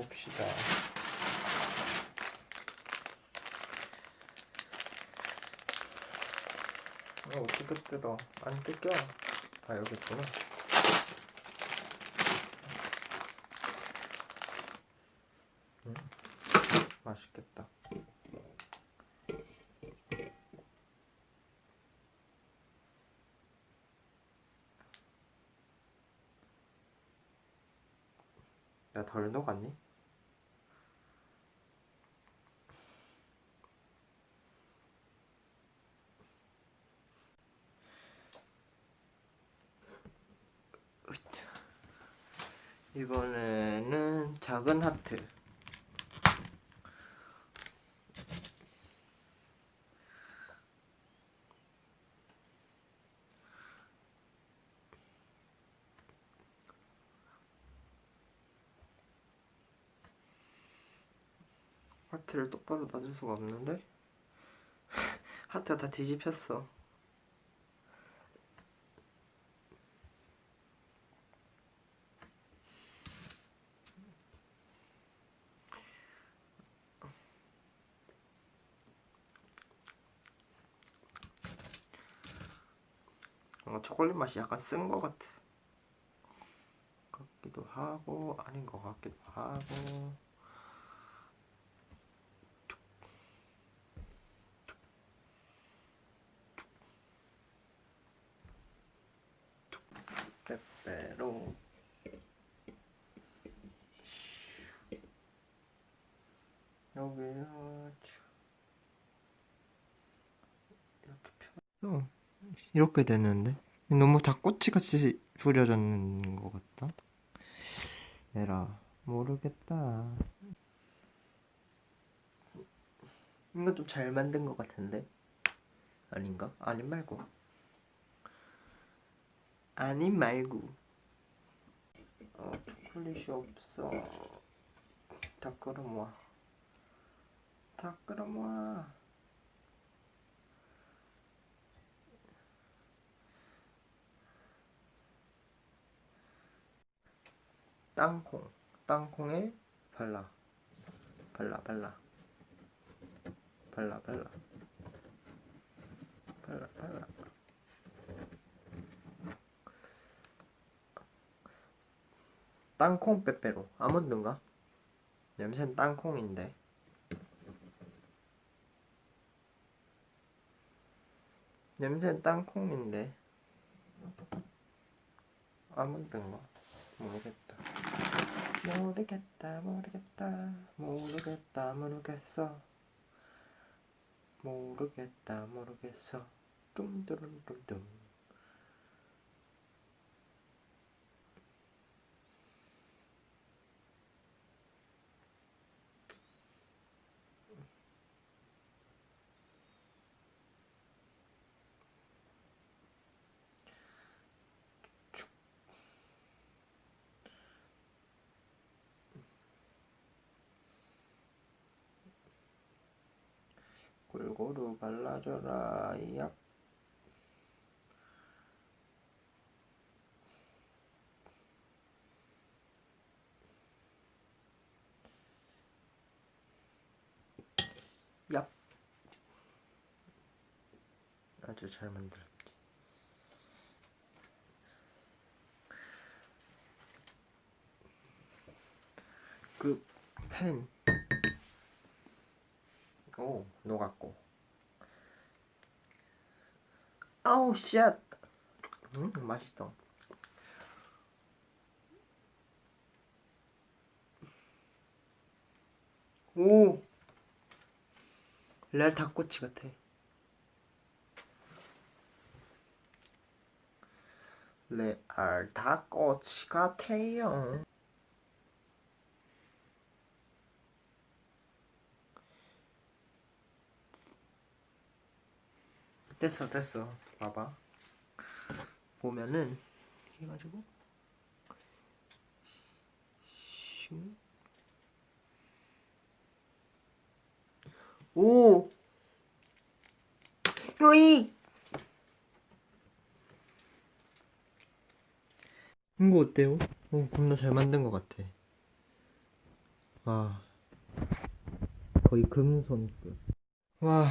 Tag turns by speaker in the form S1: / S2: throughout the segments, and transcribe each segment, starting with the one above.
S1: 봅시다. 어, 어떻게 뜯어? 안 뜯겨. 아, 여기 있구나. 음, 맛있겠다. 야, 덜 녹았니? 이번에는 작은 하트. 하트를 똑바로 놔줄 수가 없는데? 하트가 다 뒤집혔어. 뭔가 초콜릿 맛이 약간 쓴 것 같아. 같기도 하고 아닌 것 같기도 하고. 여기요. 이렇게 펴. 이렇게 되는데? 너무 닭꼬치 같이 부려졌는 것 같다. 에라 모르겠다. 이거 좀잘 만든 것 같은데? 아닌가? 아님 말고. 아님 말고. 어 초콜릿이 없어. 다 끌어모아. 다 끌어모아 땅콩. 땅콩에 발라. 발라 발라. 발라 발라. 발라 발라. 땅콩 빼빼로. 아몬드인가? 냄새는 땅콩인데. 냄새는 땅콩인데. 아몬드인가? 모르겠다 모르겠다 모르겠다 모르겠다 모르겠어. 모르겠다 모르겠어. 뚱뚜rum뚱뚱 골고루 발라줘라 얍 얍. 아주 잘 만들었지. 그 펜. 오, 녹았고. 아우, 쉣. 음, 맛있어. 오. 레알 닭꼬치 같아. 레알 닭꼬치 같아요. 됐어, 됐어. 봐봐. 보면은 해가지고 슝. 오. 요이. 이거 어때요? 어, 겁나 잘 만든 것 같아. 와 거의 금손급 와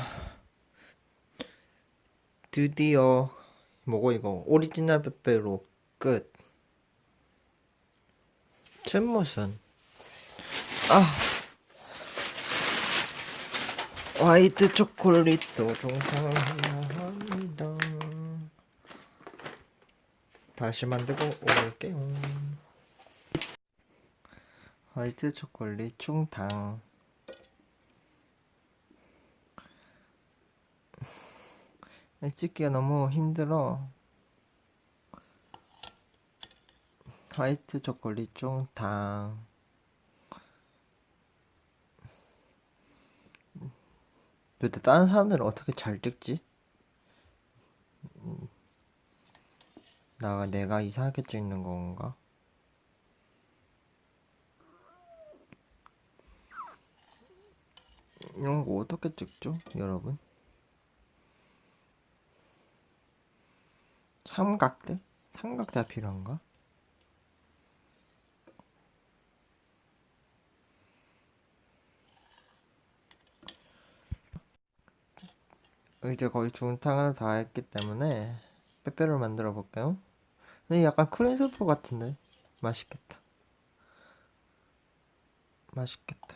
S1: 드디어 뭐고 이거? 오리지널 빼빼로 끝. 잼무슨 아. 화이트 초콜릿도 종상합니다. 다시 만들고 올게요. 화이트 초콜릿 충당 찍기가 너무 힘들어 화이트 초콜릿 충당 근데 다른 사람들은 어떻게 잘 찍지? 음, 나가 내가 이상하게 찍는 건가? 이런 거 어떻게 찍죠, 여러분? 삼각대? 삼각대가 필요한가? 이제 거의 중탕을 다 했기 때문에 빼빼로를 만들어 볼게요. 근데 약간 크림 스프 같은데 맛있겠다. 맛있겠다.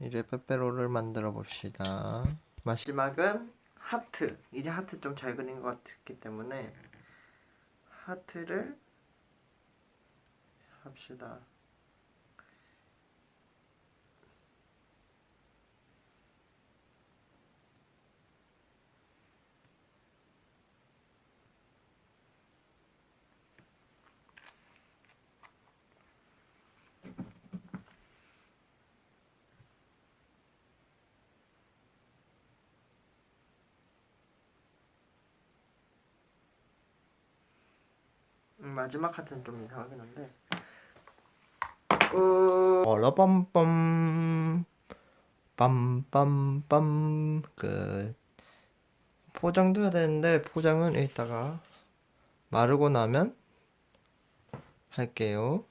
S1: 이제 빼빼로를 만들어 봅시다. 마지막은 하트. 이제 하트 좀 잘 그린 것 같기 때문에 하트를 합시다. 음, 마지막 하트는 좀 이상하긴 한데. 끝. 어라밤밤. 빰빰빰. 끝. 포장도 해야 되는데 포장은 이따가 마르고 나면 할게요.